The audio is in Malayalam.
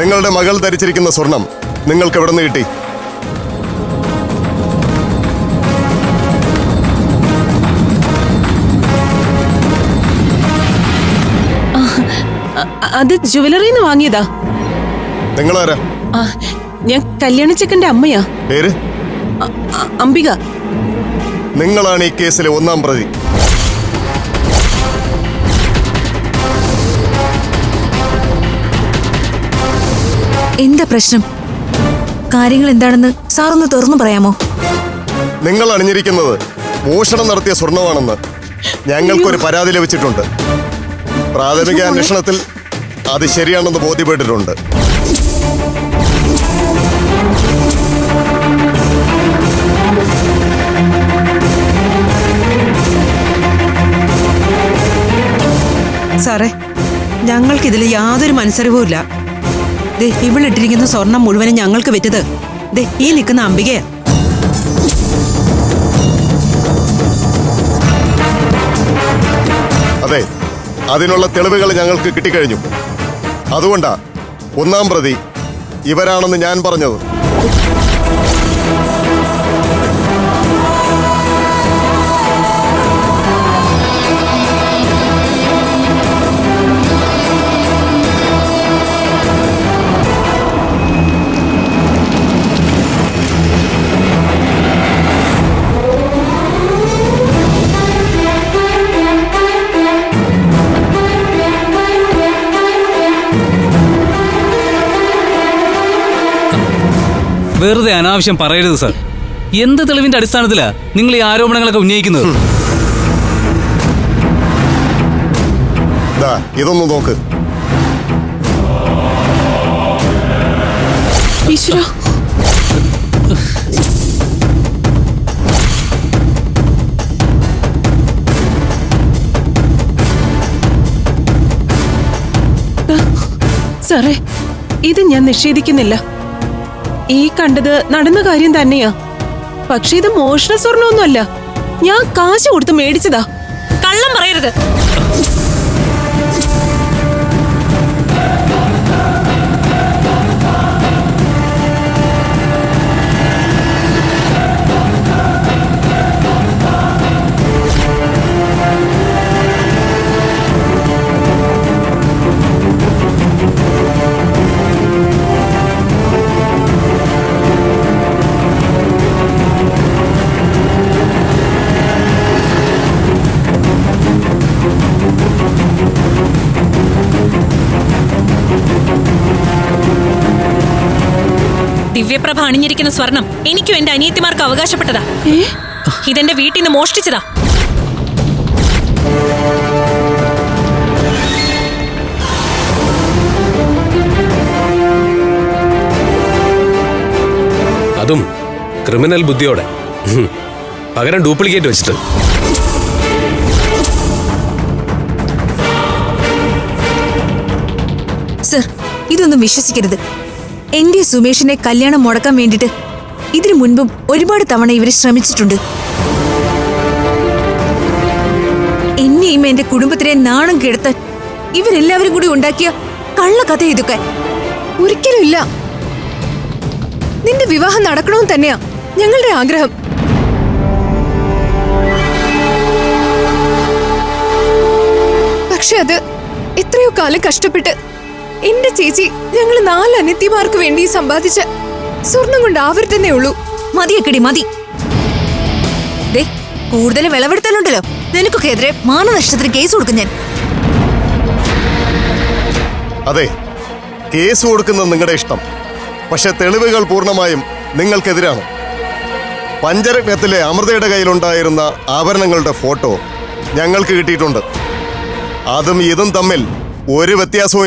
നിങ്ങളുടെ മകൾ ധരിച്ചിരിക്കുന്ന സ്വർണം നിങ്ങൾക്ക് എവിടെ നിന്ന് കിട്ടി? അത് ജുവലറിയിൽ നിന്ന് വാങ്ങിയതാ. നിങ്ങൾ ആരാ ഞാൻ കല്യാണച്ചക്കന്റെ അമ്മയാ. പേര്? അംബിക. നിങ്ങളാണ് ഈ കേസിലെ ഒന്നാം പ്രതി. എന്താ പ്രശ്നം? കാര്യങ്ങൾ എന്താണെന്ന് സാറൊന്ന് തുറന്നു പറയാമോ? നിങ്ങൾ അണിഞ്ഞിരിക്കുന്നത് മോഷണം നടത്തിയ സ്വർണമാണെന്ന് ഞങ്ങൾക്കൊരു പരാതി ലഭിച്ചിട്ടുണ്ട്. പ്രാഥമിക അന്വേഷണത്തിൽ അത് ശരിയാണെന്ന് ബോധ്യപ്പെട്ടിട്ടുണ്ട്. സാറേ ഞങ്ങൾക്കിതിൽ യാതൊരു മനസ്സറിവുമില്ല ദേ ഇവളിട്ടിരിക്കുന്ന സ്വർണം മുഴുവനും ഞങ്ങൾക്ക് വിറ്റത് ദേ ഈ നിൽക്കുന്ന അംബികയാ. അതെ അതിനുള്ള തെളിവുകൾ ഞങ്ങൾക്ക് കിട്ടിക്കഴിഞ്ഞു. അതുകൊണ്ടാ ഒന്നാം പ്രതി ഇവരാണെന്ന് ഞാൻ പറഞ്ഞത്. വെറുതെ അനാവശ്യം പറയരുത് സർ. എന്ത് തെളിവിന്റെ അടിസ്ഥാനത്തിലാ നിങ്ങൾ ഈ ആരോപണങ്ങളൊക്കെ ഉന്നയിക്കുന്നത്? ദാ ഇതൊന്ന് നോക്ക്. സാറേ ഇത് ഞാൻ നിഷേധിക്കുന്നില്ല. ഈ കണ്ടത് നടന്ന കാര്യം തന്നെയാ. പക്ഷെ ഇത് മോഷണ സ്വർണമൊന്നുമല്ല. ഞാൻ കാശ് കൊടുത്ത് മേടിച്ചതാ. കള്ളം പറയരുത്. ദിവ്യപ്രഭ അണിഞ്ഞിരിക്കുന്ന സ്വർണം എനിക്കും എന്റെ അനിയത്തിമാർക്ക് അവകാശപ്പെട്ടതാ. ഇതെന്റെ വീട്ടിൽ നിന്ന് മോഷ്ടിച്ചതാ. അതും ക്രിമിനൽ ബുദ്ധിയോടെ. പകരം ഡ്യൂപ്ലിക്കേറ്റ് വെച്ചിട്ട്. സർ ഇതൊന്നും വിശ്വസിക്കരുത്. എന്റെ സുമേഷിനെ കല്യാണം മുടക്കാൻ വേണ്ടിട്ട് ഇതിനു മുൻപും ഒരുപാട് തവണ ഇവർ ശ്രമിച്ചിട്ടുണ്ട്. എന്നെയും എന്റെ കുടുംബത്തിനെ നാണം കെടുത്താൻ ഇവരെല്ലാവരും കൂടി ഉണ്ടാക്കിയ കള്ളകഥ ഇതൊക്കെ. ഒരിക്കലും ഇല്ല. നിന്റെ വിവാഹം നടക്കണമെന്ന് തന്നെയാ ഞങ്ങളുടെ ആഗ്രഹം. പക്ഷെ അത് എത്രയോ കാലം കഷ്ടപ്പെട്ട് എന്റെ ചേച്ചി ഞങ്ങൾ നാല് അനിത്യമാർക്ക് വേണ്ടി സമ്പാദിച്ച സ്വർണം കൊണ്ട് ആവരുത്തന്നേ ഉള്ളൂ. മതിയക്കടി മതി. ദേ കൂടുതൽ വിളവെടുത്തലുണ്ടല്ലോ. നിനക്കൊക്കെ എതിരെ മാനനഷ്ടത്തിന് കേസ് കൊടുക്കും ഞാൻ. അതെ കേസ് കൊടുക്കുന്നത് നിങ്ങളുടെ ഇഷ്ടം. പക്ഷെ തെളിവുകൾ പൂർണമായും നിങ്ങൾക്കെതിരാണ്. പഞ്ചരത്നത്തിലെ അമൃതയുടെ കയ്യിലുണ്ടായിരുന്ന ആഭരണങ്ങളുടെ ഫോട്ടോ ഞങ്ങൾക്ക് കിട്ടിയിട്ടുണ്ട്. അതും ഇതും തമ്മിൽ ഒരു വ്യത്യാസവും